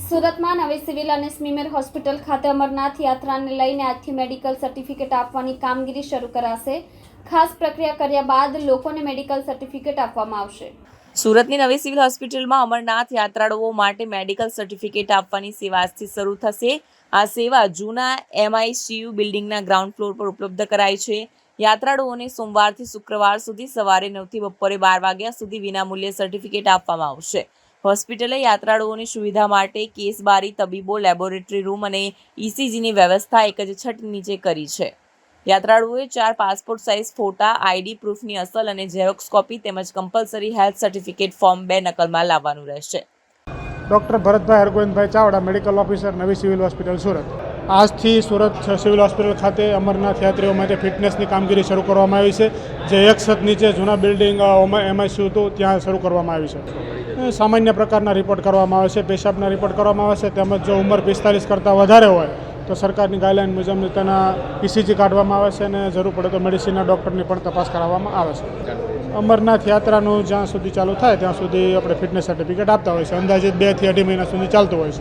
સુરતમાં નવી સિવિલ અને સ્મીમેર હોસ્પિટલ ખાતે અમરનાથ યાત્રાને લઈને આજથી મેડિકલ સર્ટિફિકેટ આપવાની કામગીરી શરૂ કરાશે. ખાસ પ્રક્રિયા કર્યા બાદ લોકોને મેડિકલ સર્ટિફિકેટ આપવામાં આવશે. સુરતની નવી સિવિલ હોસ્પિટલમાં અમરનાથ યાત્રાળુઓ માટે મેડિકલ સર્ટિફિકેટ આપવાની સેવા આજથી શરૂ થશે. આ સેવા જૂના એમઆઈસીયુ બિલ્ડિંગના ગ્રાઉન્ડ ફ્લોર પર ઉપલબ્ધ કરાઈ છે. યાત્રાળુઓને સોમવારથી શુક્રવાર સુધી સવારે નવથી બપોરે બાર વાગ્યા સુધી વિનામૂલ્યે સર્ટિફિકેટ આપવામાં આવશે. હોસ્પિટલે યાત્રાળુઓની સુવિધા માટે કેસબારી, તબીબો, લેબોરેટરી રૂમ અને ઇસીજીની વ્યવસ્થા એક જ છત નીચે કરી છે. યાત્રાળુઓએ ચાર પાસપોર્ટ સાઇઝ ફોટા, આઈડી પ્રૂફની અસલ અને ઝેરોક્સ કોપી તેમજ કમ્પલસરી હેલ્થ સર્ટિફિકેટ ફોર્મ બે નકલમાં લાવવાનું રહેશે. Doctor Bharatbhai Hargovindbhai Chavda, medical officer, નવી સિવિલ હોસ્પિટલ સુરત. આજથી સુરત સિવિલ હોસ્પિટલ ખાતે અમરનાથ યાત્રીઓ માટે ફિટનેસની કામગીરી શરૂ કરવામાં આવી છે. જે એક છત નીચે જૂના બિલ્ડિંગ એમઆઈસી હતું, ત્યાં શરૂ કરવામાં આવી છે. સામાન્ય પ્રકારના રિપોર્ટ કરવામાં આવે છે, પેશાબના રિપોર્ટ કરવામાં આવે છે, તેમજ જો ઉંમર પિસ્તાલીસ કરતાં વધારે હોય, તો સરકારની ગાઈડલાઇન મુજબ તેના પીસીજી કાઢવામાં આવે છે અને જરૂર પડે તો મેડિસિનના ડૉક્ટરની પણ તપાસ કરાવવામાં આવે છે. અમરનાથ યાત્રાનું જ્યાં સુધી ચાલુ થાય, ત્યાં સુધી આપણે ફિટનેસ સર્ટિફિકેટ આપતા હોય છે. અંદાજિત બેથી અઢી મહિના સુધી ચાલતું હોય છે.